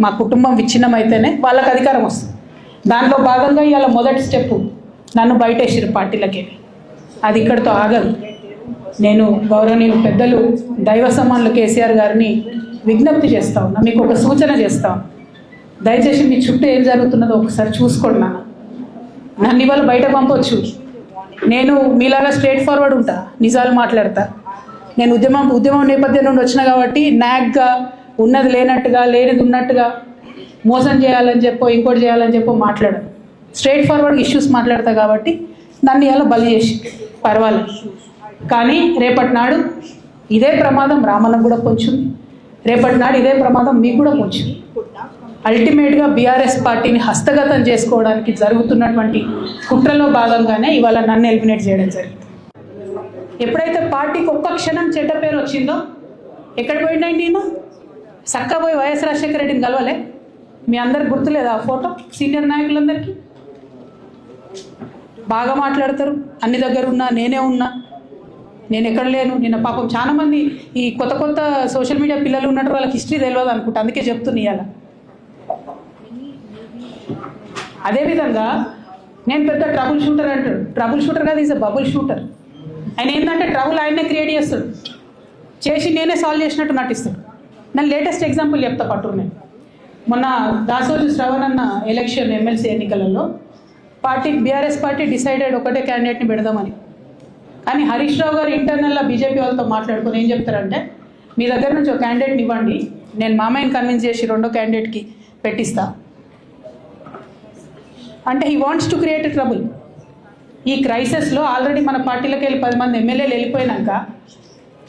మా కుటుంబం విచ్ఛిన్నం అయితేనే వాళ్ళకి అధికారం వస్తుంది. దాంట్లో భాగంగా ఇవాళ మొదటి స్టెప్ నన్ను బయటేసారు పార్టీలకే. అది ఇక్కడితో ఆగదు. నేను గౌరవనీయులు పెద్దలు దైవ సమానులు కేసీఆర్ గారిని విజ్ఞప్తి చేస్తా ఉన్నా మీకు ఒక సూచన చేస్తా దయచేసి మీ చుట్టూ ఏం జరుగుతున్నదో ఒకసారి చూసుకోండి నాన్న. నన్ను ఇవాళ బయట పంపొచ్చు. నేను మీలాగా స్ట్రేట్ ఫార్వర్డ్ ఉంటా నిజాలు మాట్లాడతా. నేను ఉద్యమం ఉద్యమం నేపథ్యం నుండి వచ్చిన కాబట్టి నాగ్గా ఉన్నది లేనట్టుగా లేనిది ఉన్నట్టుగా మోసం చేయాలని చెప్పో ఇంకోటి చేయాలని చెప్పో మాట్లాడు. స్ట్రేట్ ఫార్వర్డ్ ఇష్యూస్ మాట్లాడతా కాబట్టి నన్ను ఇలా బలి చేసి పర్వాలేదు. కానీ రేపటి నాడు ఇదే ప్రమాదం రామన్నకు కూడా పొంచుంది రేపటి నాడు ఇదే ప్రమాదం మీకు కూడా పొంచుంది అల్టిమేట్గా బీఆర్ఎస్ పార్టీని హస్తగతం చేసుకోవడానికి జరుగుతున్నటువంటి కుట్రలో భాగంగానే ఇవాళ నన్ను ఎలిమినేట్ చేయడం జరిగింది. ఎప్పుడైతే పార్టీకి ఒక్క క్షణం చెడ్డ పేరు వచ్చిందో ఎక్కడ పోయిండండి నేను చక్క పోయి వైఎస్ రాజశేఖర రెడ్డిని కలవలే? మీ అందరికి గుర్తులేదా ఆ ఫోటో? సీనియర్ నాయకులందరికీ? బాగా మాట్లాడతారు. అన్ని దగ్గర ఉన్నా నేనే ఉన్నా. నేను ఎక్కడ లేను. నిన్న పాపం చాలామంది ఈ కొత్త కొత్త సోషల్ మీడియా పిల్లలు ఉన్నట్టు వాళ్ళకి హిస్టరీ తెలియదు అనుకుంటా. అందుకే చెప్తున్నా ఇవాళ. అదేవిధంగా నేను పెద్ద ట్రబుల్ షూటర్ అంటాడు. ట్రబుల్ షూటర్ కాదు ఈజ్ అ బబుల్ షూటర్ ఆయన ఏంటంటే ట్రబుల్ ఆయనే క్రియేట్ చేస్తాడు. చేసి నేనే సాల్వ్ చేసినట్టు నటిస్తాడు. నన్ను లేటెస్ట్ ఎగ్జాంపుల్ చెప్తా పట్టు నేను మొన్న దాసోజు శ్రవణ్ అన్న ఎలక్షన్ ఎమ్మెల్సీ ఎన్నికలలో పార్టీ బీఆర్ఎస్ పార్టీ డిసైడెడ్ ఒకటే క్యాండిడేట్ని పెడదామని. కానీ హరీష్ రావు గారు ఇంటర్నల్గా బీజేపీ వాళ్ళతో మాట్లాడుకుని ఏం చెప్తారంటే మీ దగ్గర నుంచి ఒక క్యాండిడేట్ని ఇవ్వండి నేను మామయ్యని కన్విన్స్ చేసి రెండో క్యాండిడేట్కి పెట్టిస్తా. అంటే he wants to create trouble ఈ క్రైసిస్లో ఆల్రెడీ మన పార్టీలోకి వెళ్ళి పది మంది ఎమ్మెల్యేలు వెళ్ళిపోయినాక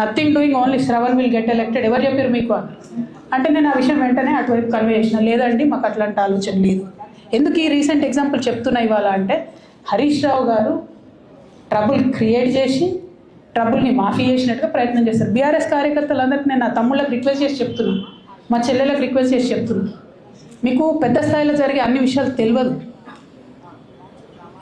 nothing doing only Sravan will get elected ఎవరు చెప్పారు మీకు అని? అంటే నేను ఆ విషయం వెంటనే అటువైపు కన్వే చేసిన. లేదండి మాకు అట్లాంటి ఆలోచన లేదు. ఎందుకు ఈ రీసెంట్ ఎగ్జాంపుల్ చెప్తున్నా ఇవాళ అంటే హరీష్ రావు గారు ట్రబుల్ క్రియేట్ చేసి ట్రబుల్ని మాఫీ చేసినట్టుగా ప్రయత్నం చేస్తారు బీఆర్ఎస్ కార్యకర్తలందరికీ నేను నా తమ్ముళ్ళకి రిక్వెస్ట్ చేసి చెప్తున్నాను మా చెల్లెలకు రిక్వెస్ట్ చేసి చెప్తున్నాను మీకు పెద్ద స్థాయిలో జరిగే అన్ని విషయాలు తెలియదు.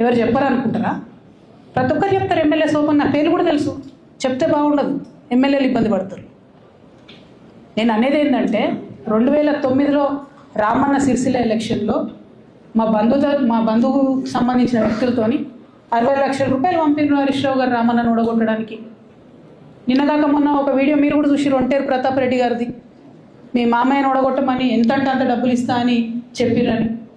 ఎవరు చెప్పరు అనుకుంటారా ప్రతి ఒక్కరు చెప్తారు ఎమ్మెల్యే ఓపెన్ నా పేరు కూడా తెలుసు. చెప్తే బాగుండదు. ఎమ్మెల్యేలు ఇబ్బంది పడతారు. నేను అనేది ఏంటంటే రెండు వేల తొమ్మిదిలో రామన్న సిరిసిల్ల ఎలక్షన్లో మా బంధువు మా బంధువుకు సంబంధించిన వ్యక్తులతోని అరవై లక్షల రూపాయలు పంపినారు హరీష్ రావు గారు రామన్నను ఓడగొట్టడానికి. నిన్నగాక మొన్న ఒక వీడియో మీరు కూడా చూసి ఒంటేరు ప్రతాప్ రెడ్డి గారిది. మీ మామయ్యను ఓడగొట్టమని ఎంత అంటే అంత డబ్బులు ఇస్తా అని చెప్పిరని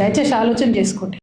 దయచేసి ఆలోచన చేసుకోండి.